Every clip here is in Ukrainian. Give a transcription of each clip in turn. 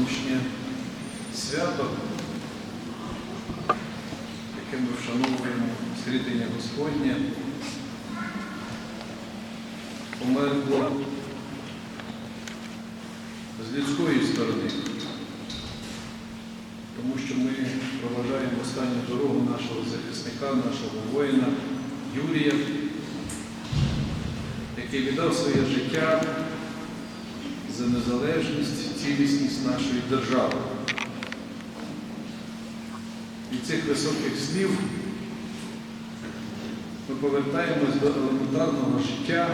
сьогоднішнє свято, яке ми вшановуємо святення Господнє, померло з людської сторони, тому що ми проважаємо останню дорогу нашого захисника, нашого воїна Юрія, який віддав своє життя за незалежність, цілісність нашої держави. Від цих високих слів ми повертаємось до елементарного життя,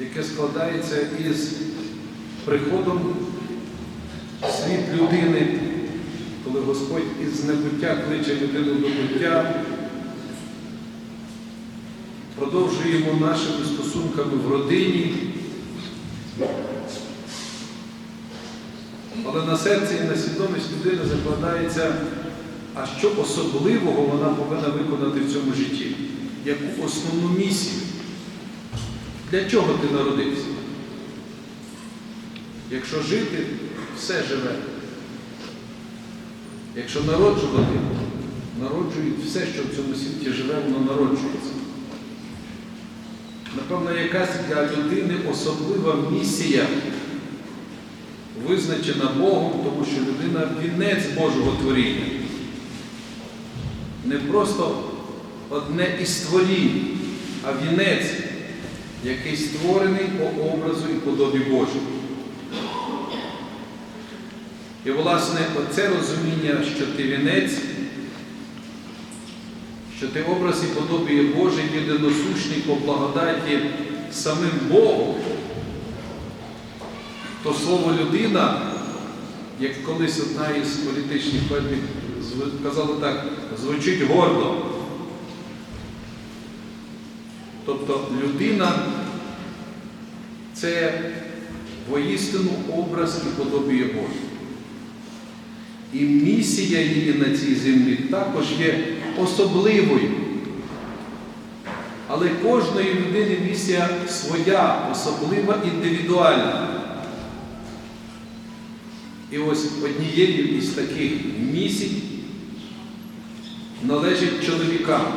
яке складається із приходом в світ людини, коли Господь із небуття кличе людину до буття, продовжуємо нашими стосунками в родині. Але на серці і на свідомість людини закладається, а що особливого вона повинна виконати в цьому житті, яку основну місію. Для чого ти народився? Якщо жити, все живе. Якщо народжувати, народжують все, що в цьому світі живе, воно народжується. Напевно, якась для людини особлива місія, визначена Богом, тому що людина вінець Божого творіння. Не просто одне із творінь, а вінець, який створений по образу і подобі Божому. І, власне, оце розуміння, що ти вінець, що ти образ і подобіє Божий єдиносущний по благодаті самим Богом, то слово людина, як колись одна із політичних поетів казала так, звучить гордо. Тобто людина це воістину образ і подобіє Боже. І місія її на цій землі також є особливою. Але кожної людини місія своя, особлива, індивідуальна. І ось однією із таких місій належить чоловікам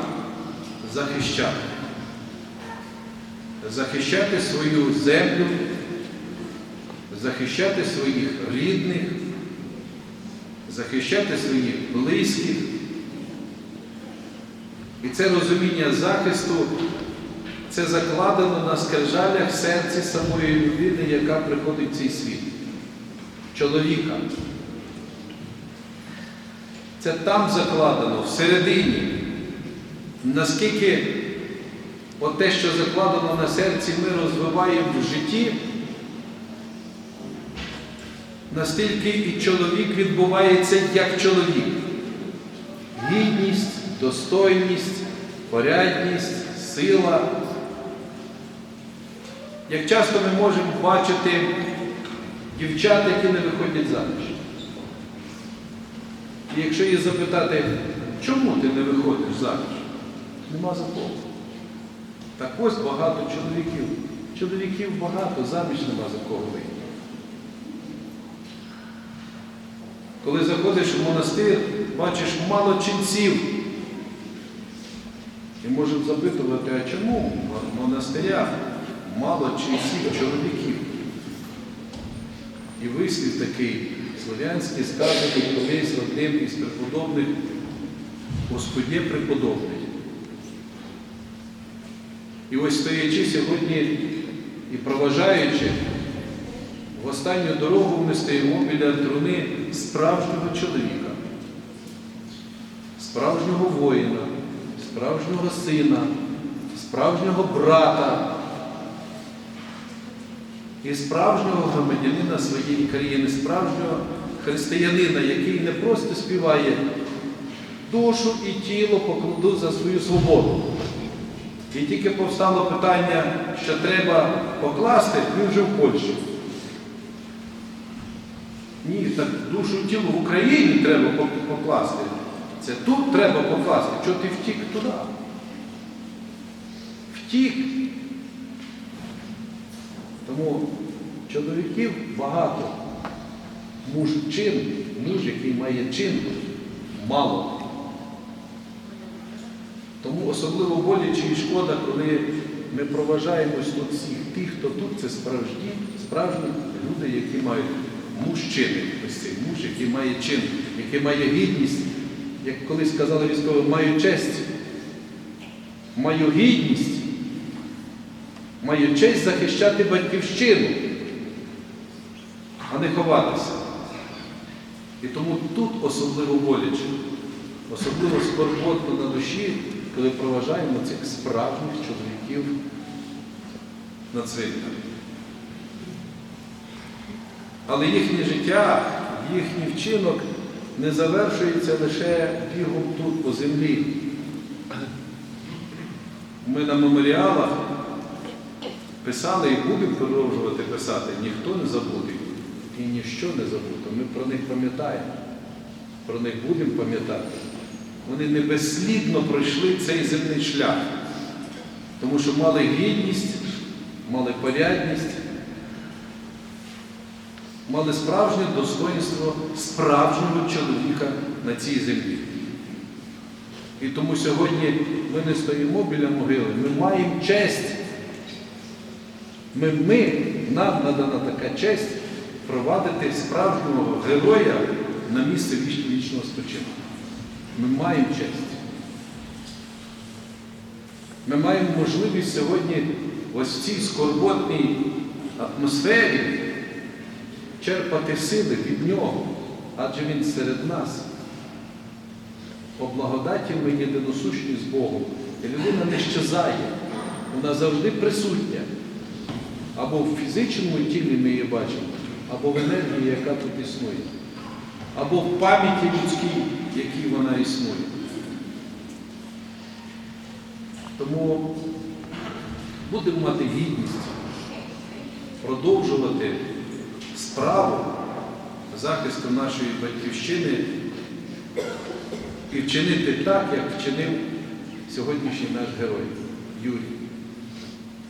захищати. Захищати свою землю, захищати своїх рідних, захищати своїх близьких. І це розуміння захисту, це закладено на скрижалях серці самої людини, яка приходить в цей світ. Чоловіка. Це там закладено, всередині. Наскільки от те, що закладено на серці, ми розвиваємо в житті, настільки і чоловік відбувається як чоловік. Гідність, достойність, порядність, сила. Як часто ми можемо бачити дівчат, які не виходять заміж. І якщо її запитати, чому ти не виходиш заміж? Нема за кого. Так ось багато чоловіків. Чоловіків багато, заміж нема за кого вийти. Коли заходиш в монастир, бачиш мало ченців. І можемо запитувати, а чому в монастирях мало ченців, чоловіків? І вислів такий слов'янський, сказаний колись одним із преподобних Господє преподобний. І ось стоячи сьогодні і проважаючи, в останню дорогу ми стоїмо біля труни справжнього чоловіка, справжнього воїна, справжнього сина, справжнього брата і справжнього громадянина своєї країни, справжнього християнина, який не просто співає душу і тіло покладу за свою свободу. І тільки повстало питання, що треба покласти, він вже в Польщі. Ні, так душу і тіло в Україні треба покласти. Це тут треба покласти. Чого ти втік туди? Втік. Тому чоловіків багато, муж чин, муж, який має чин, мало. Тому особливо боляче і шкода, коли ми проважаємо тут всіх. Тих, хто тут, це справжні, справжні люди, які мають мужчини, ось цей муж, який має чин, який має гідність, як колись сказали військові, маю честь, маю гідність, маю честь захищати батьківщину, а не ховатися. І тому тут особливо боляче, особливо скорботно на душі, коли проважаємо цих справжніх чоловіків на цвинтарі. Але їхнє життя, їхній вчинок не завершується лише бігом тут по землі. Ми на меморіалах писали і будемо продовжувати писати, ніхто не забуде і ніщо не забуде. Ми про них пам'ятаємо, про них будемо пам'ятати. Вони не безслідно пройшли цей земний шлях, тому що мали гідність, мали порядність, мали справжнє достоинство справжнього чоловіка на цій землі. І тому сьогодні ми не стоїмо біля могили, ми маємо честь. Ми, ми, нам надана така честь провадити справжнього героя на місце вічного спочинку. Ми маємо честь. Ми маємо можливість сьогодні ось в цій скорботній атмосфері черпати сили від нього, адже він серед нас. По благодаті ми єдиносущні з Богом. І людина не щезає, вона завжди присутня. Або в фізичному тілі ми її бачимо, або в енергії, яка тут існує, або в пам'яті людській, в якій вона існує. Тому будемо мати гідність продовжувати справу захисту нашої батьківщини і вчинити так, як вчинив сьогоднішній наш герой Юрій.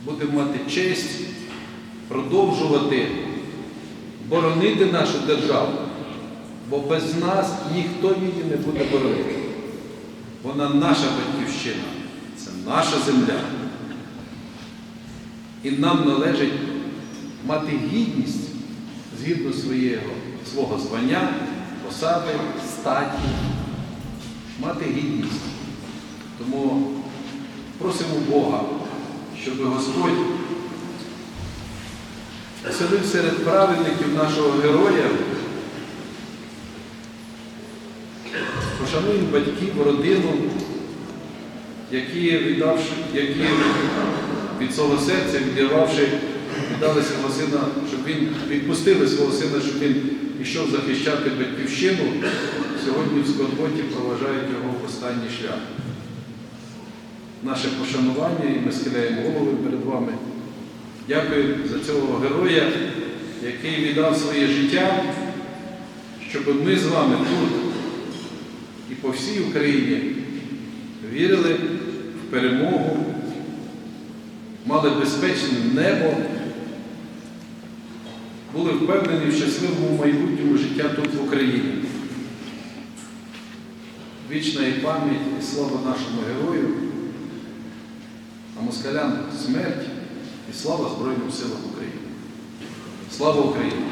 Будемо мати честь продовжувати боронити нашу державу, бо без нас ніхто її не буде боронити. Вона наша батьківщина, це наша земля. І нам належить мати гідність згідно своєго, свого звання, посади, статі, мати гідність. Тому просимо Бога, щоб Господь оселив серед праведників нашого героя. Пошануємо батьків, родину, які, віддавши, які від свого серця, відірвавши, віддали свого сина, щоб він відпустили свого сина, щоб він пішов захищати батьківщину, сьогодні в Скорботі проважають його в останній шлях. Наше пошанування і ми схиляємо голови перед вами. Дякую за цього героя, який віддав своє життя, щоб ми з вами тут і по всій Україні вірили в перемогу, мали безпечне небо, були впевнені в щасливому майбутньому життя тут в Україні. Вічна і пам'ять і слава нашому герою, а москалям смерть і слава Збройним силам України. Слава Україні!